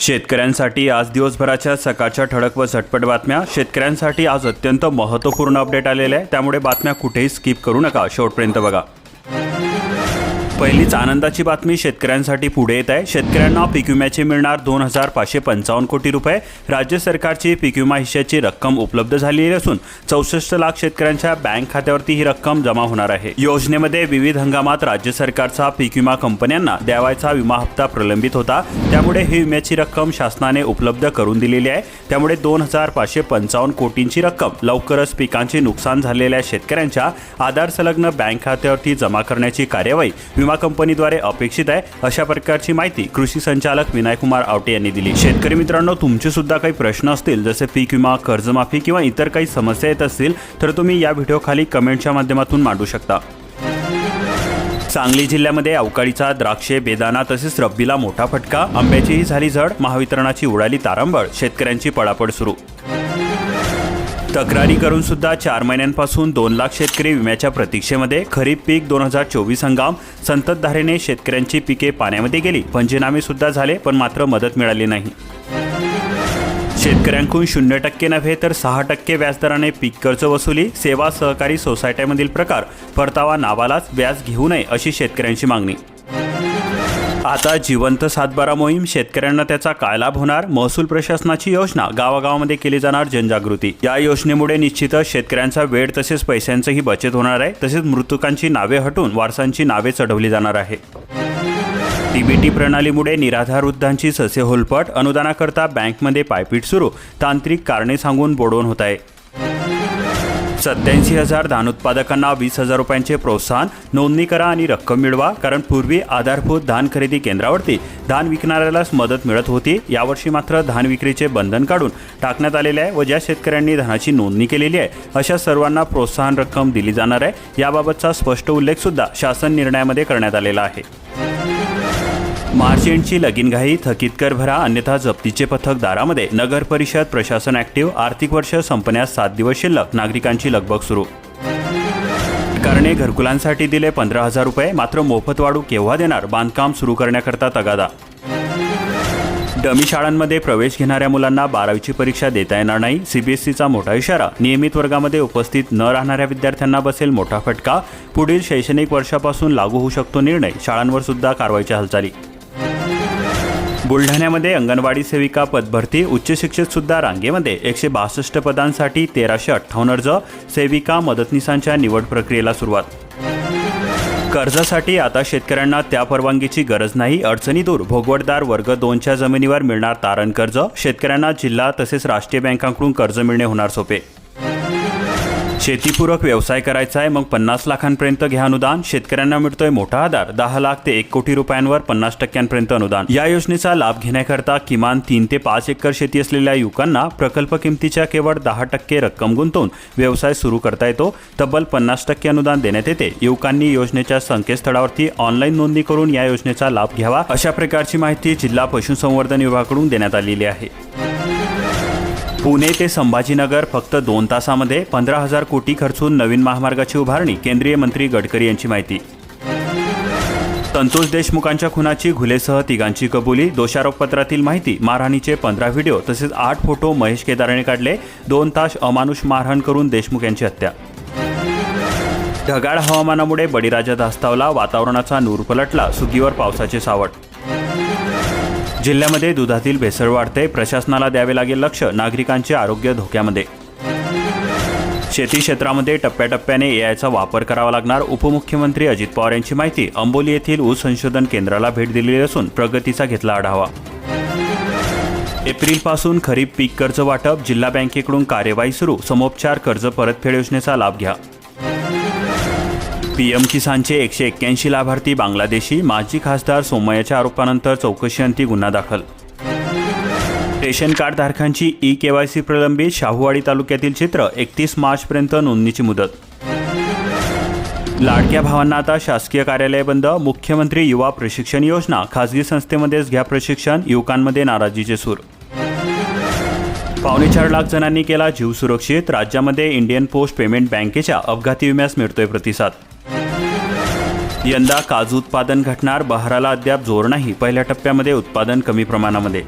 शेतकऱ्यांसाठी आज दिवसभराच्या सकाळच्या ठळक व झटपट बातम्या. शेतकऱ्यांसाठी आज अत्यंत महत्त्वपूर्ण अपडेट आलेले आहे. त्यामुळे बातम्या कुठेही स्किप करू नका. शेवटपर्यंत बघा. पहिलीच आनंदाची बातमी शेतकऱ्यांसाठी पुढे येत आहे. शेतकऱ्यांना पीक विम्याचे मिळणार दोन हजार पाचशे पंचावन्न कोटी रुपये. राज्य सरकारची पीक विमा हिश्श्याची रक्कम उपलब्ध झालेली असून चौसष्ट लाख शेतकऱ्यांच्या बँक खात्यावरती ही रक्कम जमा होणार आहे. योजनेमध्ये विविध हंगामात राज्य सरकारचा पीक विमा कंपन्यांना द्यावायचा विमा हप्ता प्रलंबित होता. त्यामुळे ही विम्याची रक्कम शासनाने उपलब्ध करून दिलेली आहे. त्यामुळे दोन हजार पाचशे पंचावन्न कोटींची रक्कम लवकरच पिकांचे नुकसान झालेल्या शेतकऱ्यांच्या आधार संलग्न बँक खात्यावरती जमा करण्याची कार्यवाही विमा कंपनीद्वारे अपेक्षित आहे अशा प्रकारची माहिती कृषी संचालक विनायकुमार आवटे यांनी दिली. शेतकरी मित्रांनो तुमचे सुद्धा काही प्रश्न असतील जसे पीक विमा कर्जमाफी किंवा इतर काही समस्या येत असतील तर तुम्ही या व्हिडिओ खाली कमेंटच्या माध्यमातून मांडू शकता. सांगली जिल्ह्यामध्ये अवकाळीचा द्राक्षे बेदाना तसेच रब्बीला मोठा फटका आंब्याचीही झाली झड महावितरणाची उडाली तारंबळ शेतकऱ्यांची पळापळ सुरू. तक्रारी करून सुद्धा चार महिन्यांपासून दोन लाख शेतकरी विम्याच्या प्रतीक्षेमध्ये खरीप पीक दोन हजार चोवीस हंगाम संततधारेने शेतकऱ्यांची पिके पाण्यामध्ये गेली. पंचनामे सुद्धा झाले पण मात्र मदत मिळाली नाही. शेतकऱ्यांकडून शून्य टक्के नव्हे तर सहा टक्के व्याजदराने पीक कर्ज वसुली. सेवा सहकारी सोसायट्यामधील प्रकार परतावा नावालाच व्याज घेऊ नये अशी शेतकऱ्यांची मागणी. आता जिवंत सातबारा मोहीम शेतकऱ्यांना त्याचा काय लाभ होणार? महसूल प्रशासनाची योजना गावागावामध्ये केली जाणार जनजागृती. या योजनेमुळे निश्चितच शेतकऱ्यांचा वेळ तसेच पैशांचीही बचत होणार आहे. तसेच मृतकांची नावे हटून वारसांची नावे चढवली जाणार आहे. टीबीटी प्रणालीमुळे निराधार वृद्धांची ससे होलपट अनुदानाकरता बँकमध्ये पायपीट सुरू. तांत्रिक कारणे सांगून बोडवून होत आहे. सत्याऐंशी हजार धान उत्पादकांना वीस हजार रुपयांचे प्रोत्साहन नोंदणी करा आणि रक्कम मिळवा कारण पूर्वी आधारभूत धान खरेदी केंद्रावरती धान विकणाऱ्यालाच मदत मिळत होती. यावर्षी मात्र धान विक्रीचे बंधन काढून टाकण्यात आलेले आहे व ज्या शेतकऱ्यांनी धानाची नोंदणी केलेली आहे अशा सर्वांना प्रोत्साहन रक्कम दिली जाणार आहे. याबाबतचा स्पष्ट उल्लेख सुद्धा शासन निर्णयामध्ये करण्यात आलेला आहे. मार्चेंटची लगीनघाई थकीत कर भरा अन्यथा जप्तीचे पथक दारामध्ये नगर परिषद प्रशासन ऍक्टिव्ह आर्थिक वर्ष संपण्यास सात दिवस शिल्लक नागरिकांची लगबग सुरू. सरकारने घरकुलांसाठी दिले पंधरा हजार रुपये मात्र मोफत वाढू केव्हा देणार? बांधकाम सुरू करण्याकरता तगादा. डमी शाळांमध्ये प्रवेश घेणाऱ्या मुलांना बारावीची परीक्षा देता येणार नाही सीबीएसईचा मोठा इशारा. नियमित वर्गामध्ये उपस्थित न राहणाऱ्या विद्यार्थ्यांना बसेल मोठा फटका. पुढील शैक्षणिक वर्षापासून लागू होऊ शकतो निर्णय. शाळांवर सुद्धा कारवाईच्या हालचाली. बुलढाण्यामध्ये अंगणवाडी सेविका पदभरती उच्च शिक्षित सुद्धा रांगेमध्ये एकशे बासष्ट पदांसाठी तेराशे अठ्ठावन्न अर्ज सेविका मदतनीसांच्या निवड प्रक्रियेला सुरुवात. कर्जासाठी आता शेतकऱ्यांना त्या परवानगीची गरज नाही अडचणी दूर. भोगवटदार वर्ग दोनच्या जमिनीवर मिळणार तारण कर्ज शेतकऱ्यांना जिल्हा तसेच राष्ट्रीय बँकांकडून कर्ज मिळणे होणार सोपे. शेतीपूरक व्यवसाय करायचा आहे मग पन्नास लाखांपर्यंत घ्या अनुदान. शेतकऱ्यांना मिळतोय मोठा आधार दहा लाख ते एक कोटी रुपयांवर पन्नास टक्क्यांपर्यंत अनुदान. या योजनेचा लाभ घेण्याकरता किमान तीन ते पाच एकर शेती असलेल्या युवकांना प्रकल्प किमतीच्या केवळ दहा टक्के रक्कम गुंतवून व्यवसाय सुरू करता येतो. तब्बल पन्नास टक्के अनुदान देण्यात येते. युवकांनी योजनेच्या संकेतस्थळावरती ऑनलाईन नोंदणी करून या योजनेचा लाभ घ्यावा अशा प्रकारची माहिती जिल्हा पशुसंवर्धन विभागाकडून देण्यात आलेली आहे. पुणे ते संभाजीनगर फक्त दोन तासामध्ये पंधरा हजार कोटी खर्चून नवीन महामार्गाची उभारणी केंद्रीय मंत्री गडकरी यांची माहिती. संतोष देशमुखांच्या खुनाची घुलेसह तिघांची कबुली दोषारोपपत्रातील माहिती मारहाणीचे पंधरा व्हिडिओ तसेच आठ फोटो महेश केदारने काढले दोन तास अमानुष मारहाण करून देशमुख यांची हत्या. ढगाळ हवामानामुळे बळीराजा धास्तावला वातावरणाचा नूर पलटला सुगीवर पावसाचे सावट. जिल्ह्यामध्ये दुधातील भेसळ वाढते प्रशासनाला द्यावे लागेल लक्ष नागरिकांचे आरोग्य धोक्यामध्ये. शेती क्षेत्रामध्ये टप्प्याटप्प्याने एआयचा वापर करावा लागणार उपमुख्यमंत्री अजित पवार यांची माहिती अंबोली येथील ऊस संशोधन केंद्राला भेट दिलेली असून प्रगतीचा घेतला आढावा. एप्रिलपासून खरीप पीक कर्ज वाटप जिल्हा बँकेकडून कार्यवाही सुरू समोपचार कर्ज परतफेड योजनेचा लाभ घ्या. पीएम किसानचे एकशे एक्क्याऐंशी लाभार्थी बांगलादेशी माजी खासदार सोमय्याच्या आरोपानंतर चौकशीअंती गुन्हा दाखल. रेशन कार्डधारकांची ई के वाय सी प्रलंबित शाहूवाडी तालुक्यातील चित्र एकतीस मार्चपर्यंत नोंदणीची मुदत. लाडक्या भावांना आता शासकीय कार्यालय बंद मुख्यमंत्री युवा प्रशिक्षण योजना खासगी संस्थेमध्येच घ्या प्रशिक्षण युवकांमध्ये नाराजीचे सूर. पावणे चार लाख जणांनी केला जीव सुरक्षित राज्यामध्ये इंडियन पोस्ट पेमेंट बँकेच्या अपघाती विम्यास मिळतोय प्रतिसाद. यंदा काजू उत्पादन घटणार बहाराला अद्याप जोर नाही पहिल्या टप्प्यामध्ये उत्पादन कमी प्रमाणामध्ये.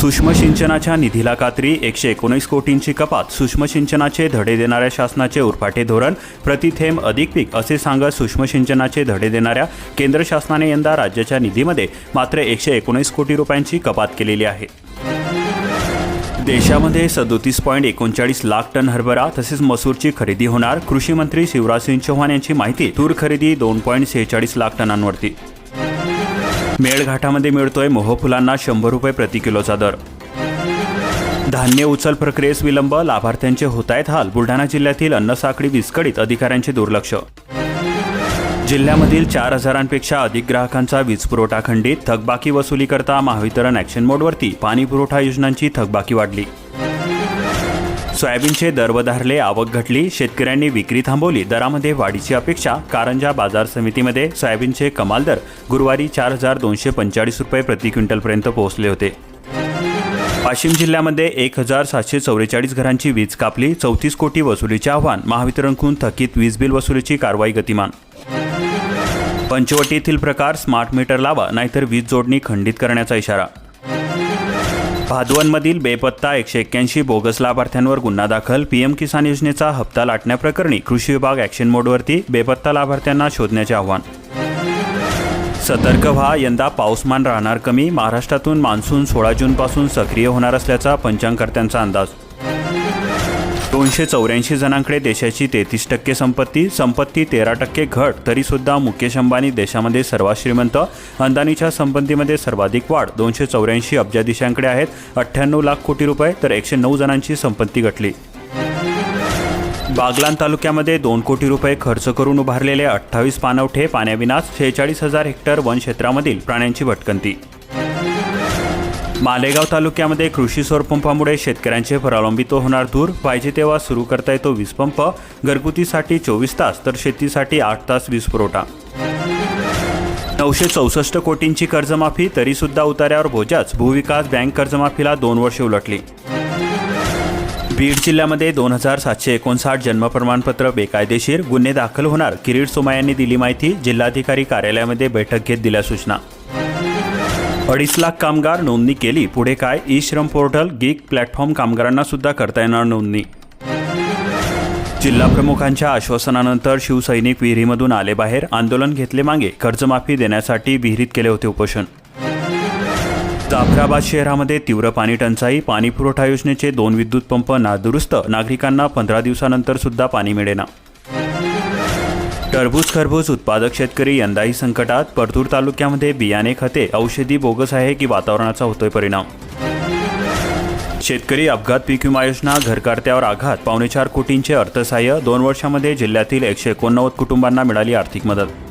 सूक्ष्म सिंचनाच्या निधीला कात्री एकशे एकोणीस कोटींची कपात सूक्ष्म सिंचनाचे धडे देणाऱ्या शासनाचे उरफाटे धोरण प्रतिथेंब अधिक पीक असे सांगत सूक्ष्म सिंचनाचे धडे देणाऱ्या केंद्र शासनाने यंदा राज्याच्या निधीमध्ये मात्र एकशे एकोणीस कोटी रुपयांची कपात केलेली आहे. देशामध्ये सदोतीस पॉईंट एकोणचाळीस लाख टन हरभरा तसेच मसूरची खरेदी होणार. कृषी मंत्री शिवराज सिंग चौहान यांची माहिती. तूर खरेदी दोन पॉईंट सेहेचाळीस लाख टनांवरती. मेळघाटामध्ये मिळतोय मोहफुलांना शंभर रुपये प्रति किलोचा दर. धान्य उचल प्रक्रियेस विलंब लाभार्थ्यांचे होत आहेत हाल. बुलढाणा जिल्ह्यातील अन्न साखळी विस्कळीत अधिकाऱ्यांचे दुर्लक्ष. जिल्ह्यामधील चार हजारांपेक्षा अधिक ग्राहकांचा वीज पुरवठा खंडित थकबाकी वसुली करता महावितरण ॲक्शन मोडवरती पाणी पुरवठा योजनांची थकबाकी वाढली. सोयाबीनचे दर वधारले आवक घटली शेतकऱ्यांनी विक्री थांबवली दरामध्ये वाढीची अपेक्षा कारंजा बाजार समितीमध्ये सोयाबीनचे कमाल दर गुरुवारी चार हजार दोनशे पंचेचाळीस रुपये प्रति क्विंटलपर्यंत पोहोचले होते. वाशिम जिल्ह्यामध्ये एक हजार सातशे चौवेचाळीस घरांची वीज कापली चौतीस कोटी वसुलीचे आव्हान महावितरणकडून थकीत वीज बिल वसुलीची कारवाई गतिमान. पंचवटीतील प्रकार स्मार्ट मीटर लावा नाहीतर वीज जोडणी खंडित करण्याचा इशारा. भादवनमधील बेपत्ता एकशे एक्क्याऐंशी बोगस लाभार्थ्यांवर गुन्हा दाखल पीएम किसान योजनेचा हप्ता लाटण्याप्रकरणी कृषी विभाग ॲक्शन मोडवरती बेपत्ता लाभार्थ्यांना शोधण्याचे आव्हान. सतर्क व्हा यंदा पाऊसमान राहणार कमी महाराष्ट्रातून मान्सून सोळा जूनपासून सक्रिय होणार असल्याचा पंचांगकर्त्यांचा अंदाज. दोनशे चौऱ्याऐंशी जणांकडे देशाची तेहतीस टक्के संपत्ती संपत्ती तेरा टक्के घट तरीसुद्धा मुकेश अंबानी देशामध्ये सर्वात श्रीमंत अंदानीच्या संपत्तीमध्ये सर्वाधिक वाढ दोनशे चौऱ्याऐंशी अब्जाधीशांकडे आहेत अठ्ठ्याण्णव लाख कोटी रुपये तर एकशे नऊ जणांची संपत्ती घटली बागलान तालुक्यामध्ये दोन कोटी रुपये खर्च करून उभारलेले अठ्ठावीस पाणवठे पाण्याविनाच शेहेचाळीस हजार हेक्टर वन क्षेत्रामधील प्राण्यांची भटकंती. मालेगाव तालुक्यामध्ये कृषी सौरपंपामुळे शेतकऱ्यांचे प्रलंबित होणार दूर पाहिजे तेव्हा सुरू करता येतो वीज पंप. घरगुतीसाठी चोवीस तास तर शेतीसाठी आठ तास वीज पुरवठा. नऊशे चौसष्ट कोटींची कर्जमाफी तरीसुद्धा उतार्यावर बोजाच. भूविकास बँक कर्जमाफीला दोन वर्षे उलटली. बीड जिल्ह्यामध्ये दोन हजार सातशे एकोणसाठ जन्म प्रमाणपत्र बेकायदेशीर गुन्हे दाखल होणार. किरीट सोमा यांनी दिली माहिती. जिल्हाधिकारी कार्यालयामध्ये बैठक घेत दिल्या सूचना. अडीच लाख कामगार नोंदणी केली. पुढे काय? ई श्रम पोर्टल गिग प्लॅटफॉर्म कामगारांना सुद्धा करता येणार नोंदणी. जिल्हा प्रमुखांच्या आश्वासनानंतर शिवसैनिक विहिरीमधून आले बाहेर आंदोलन घेतले मागे कर्जमाफी देण्यासाठी विहिरीत केले होते उपोषण. जाफराबाद शहरामध्ये तीव्र पाणी टंचाई पाणी पुरवठा योजनेचे दोन विद्युत पंप नादुरुस्त नागरिकांना पंधरा दिवसानंतर सुद्धा पाणी मिळेना. टरबूज खरबूज उत्पादक शेतकरी यंदाही संकटात. परतूर तालुक्यामध्ये बियाणे खते औषधी बोगस आहे की वातावरणाचा होतोय परिणाम? शेतकरी अपघात पीक विमा योजना घरकारत्यावर आघात पावणेचार कोटींचे अर्थसहाय्य दोन वर्षामध्ये जिल्ह्यातील एकशे एकोणनव्वद कुटुंबांना मिळाली आर्थिक मदत.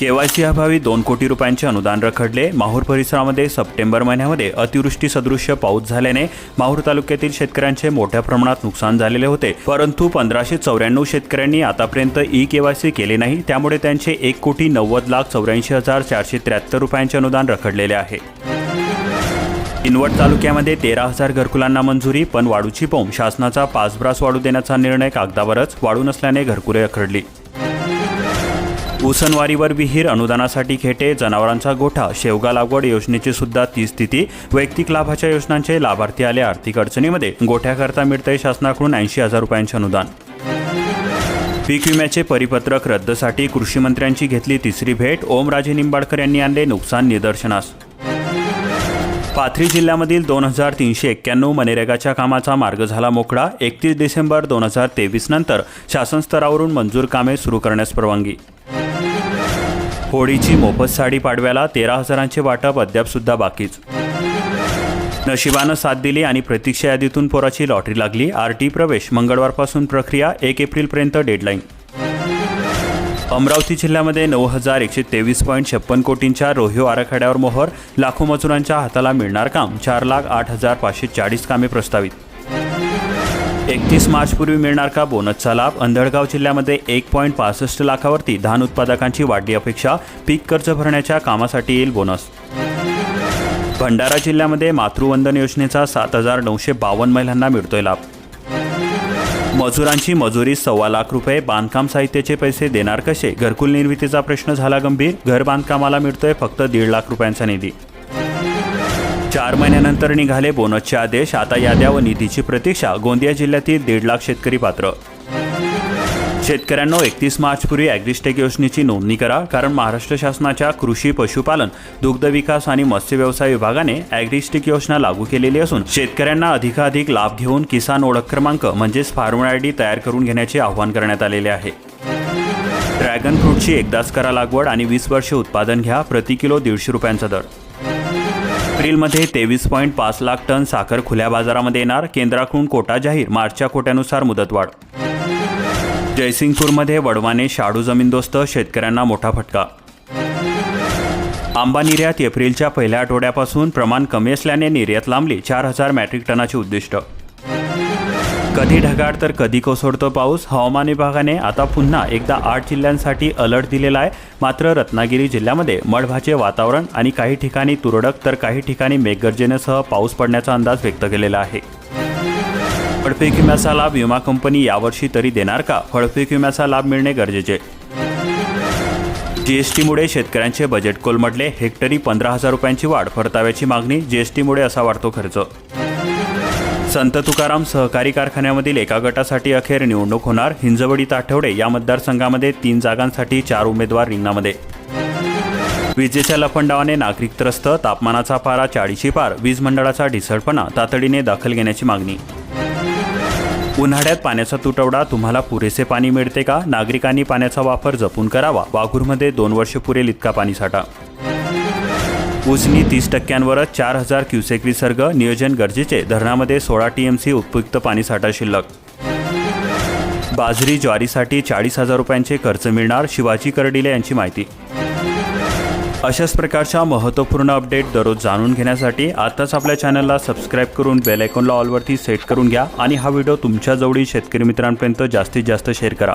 केवायसी अभावी दोन कोटी रुपयांचे अनुदान रखडले. माहूर परिसरामध्ये सप्टेंबर महिन्यामध्ये अतिवृष्टी सदृश्य पाऊस झाल्याने माहूर तालुक्यातील शेतकऱ्यांचे मोठ्या प्रमाणात नुकसान झालेले होते. परंतु पंधराशे चौऱ्याण्णव शेतकऱ्यांनी आतापर्यंत ई केवायसी केले नाही. त्यामुळे त्यांचे एक कोटी नव्वद लाख चौऱ्याऐंशी हजार चारशे त्र्याहत्तर रुपयांचे अनुदान रखडलेले आहे. किनवट तालुक्यामध्ये तेरा हजार घरकुलांना मंजुरी पण वाढूची पोम शासनाचा पाच ब्रास वाढू देण्याचा निर्णय कागदावरच वाढू नसल्याने घरकुले रखडली. उसनवारीवर विहीर अनुदानासाठी खेटे जनावरांचा गोठा शेवगा लागवड योजनेची सुद्धा ती स्थिती वैयक्तिक लाभाच्या योजनांचे लाभार्थी आले आर्थिक अडचणीमध्ये. गोठ्याकरता मिळते शासनाकडून ऐंशी हजार रुपयांचे अनुदान. पीक विम्याचे परिपत्रक रद्दसाठी कृषीमंत्र्यांची घेतली तिसरी भेट ओमराजे निंबाडकर यांनी आणले नुकसान निदर्शनास. पाथरी जिल्ह्यामधील दोन हजार तीनशे एक्क्याण्णव मनरेगाच्या कामाचा मार्ग झाला मोकळा. एकतीस डिसेंबर दोन हजार तेवीस नंतर शासन स्तरावरून मंजूर कामे सुरू करण्यास परवानगी. होळीची मोफत साडी पाडव्याला तेरा हजारांचे वाटप अद्यापसुद्धा बाकीच. नशिबानं साथ दिली आणि प्रतीक्षा यादीतून पोराची लॉटरी लागली. आर टी प्रवेश मंगळवारपासून प्रक्रिया एक एप्रिलपर्यंत डेडलाईन. अमरावती जिल्ह्यामध्ये नऊ हजार एकशे तेवीस पॉईंट छप्पन कोटींच्या रोहिओ आराखड्यावर मोहर लाखो मजुरांच्या हाताला मिळणार काम चार लाख आठ हजार पाचशे चाळीस कामे प्रस्तावित. एकतीस मार्चपूर्वी मिळणार का बोनसचा लाभ? अंधळगाव जिल्ह्यामध्ये एक पॉईंट पासष्ट लाखावरती धान उत्पादकांची वाढली अपेक्षा. पीक कर्ज भरण्याच्या कामासाठी येईल बोनस. भंडारा जिल्ह्यामध्ये मातृवंदन योजनेचा सात हजार नऊशे बावन्न महिलांना मिळतोय लाभ. मजुरांची मजुरी सव्वा लाख रुपये बांधकाम साहित्याचे पैसे देणार कसे? घरकुल निर्मितीचा प्रश्न झाला गंभीर. घर बांधकामाला मिळतोय फक्त दीड लाख रुपयांचा निधी. चार महिन्यानंतर निघाले बोनसचे आदेश. आता याद्या व निधीची प्रतीक्षा. गोंदिया जिल्ह्यातील दीड लाख शेतकरी पात्र. शेतकऱ्यांना एकतीस मार्चपूर्वी ॲग्रिस्टेक योजनेची नोंदणी करा. कारण महाराष्ट्र शासनाच्या कृषी पशुपालन दुग्ध विकास आणि मत्स्य व्यवसाय विभागाने ॲग्रिस्टेक योजना लागू केलेली असून शेतकऱ्यांना अधिकाधिक लाभ घेऊन किसान ओळख क्रमांक म्हणजेच फार्मर आय डी तयार करून घेण्याचे आवाहन करण्यात आलेले आहे. ड्रॅगन फ्रूटची एकदाच करा लागवड आणि वीस वर्षे उत्पादन घ्या. प्रति किलो दीडशे रुपयांचा दर. एप्रिलमध्ये तेवीस पॉईंट पाच लाख टन साखर खुल्या बाजारामध्ये येणार. केंद्राकडून कोटा जाहीर. मार्चच्या कोट्यानुसार मुदतवाढ. जयसिंगपूरमध्ये वडवाने शाडू जमीनदोस्त शेतकऱ्यांना मोठा फटका. आंबा निर्यात एप्रिलच्या पहिल्या आठवड्यापासून प्रमाण कमी असल्याने निर्यात लांबली. चार हजार मॅट्रिक टनाचे उद्दिष्ट कधी ढगाळ तर कधी कोसळतो पाऊस. हवामान विभागाने आता पुन्हा एकदा आठ जिल्ह्यांसाठी अलर्ट दिलेला आहे. मात्र रत्नागिरी जिल्ह्यामध्ये मळभाचे वातावरण आणि काही ठिकाणी तुरळक तर काही ठिकाणी मेघगर्जनेसह पाऊस पडण्याचा अंदाज व्यक्त केलेला आहे. फळपीक विम्याचा लाभ विमा कंपनी यावर्षी तरी देणार का? फळपीक विम्याचा लाभ मिळणे गरजेचे. जीएसटीमुळे शेतकऱ्यांचे बजेट कोलमडले. हेक्टरी पंधरा हजार रुपयांची वाढ परताव्याची मागणी जीएसटीमुळे असा वाढतो खर्च. संत तुकाराम सहकारी कारखान्यामधील एका गटासाठी अखेर निवडणूक होणार. हिंजवडी ताठवडे या मतदारसंघामध्ये तीन जागांसाठी चार उमेदवार रिंगणामध्ये. विजेच्या लफंडावाने नागरिक त्रस्त तापमानाचा पारा चाळीशी पार वीज मंडळाचा ढिसळपणा तातडीने दखल घेण्याची मागणी. उन्हाळ्यात पाण्याचा तुटवडा तुम्हाला पुरेसे पाणी मिळते का? नागरिकांनी पाण्याचा वापर जपून करावा. वाघूरमध्ये दोन वर्ष पुरेल इतका पाणीसाठा उजनी तीस टक्क्यांवरच चार हजार क्युसेक विसर्ग नियोजन गरजेचे धरणामध्ये सोळा टीएमसी उपयुक्त पाणीसाठा शिल्लक. बाजरी ज्वारीसाठी चाळीस हजार रुपयांचे कर्ज मिळणार शिवाजी कर्डिले यांची माहिती. अशाच प्रकारच्या महत्त्वपूर्ण अपडेट दररोज जाणून घेण्यासाठी आताच आपल्या चॅनलला सबस्क्राईब करून बेल आयकॉनला ऑलवरती सेट करून घ्या आणि हा व्हिडिओ तुमच्या जवळील शेतकरी मित्रांपर्यंत जास्तीत जास्त शेअर करा.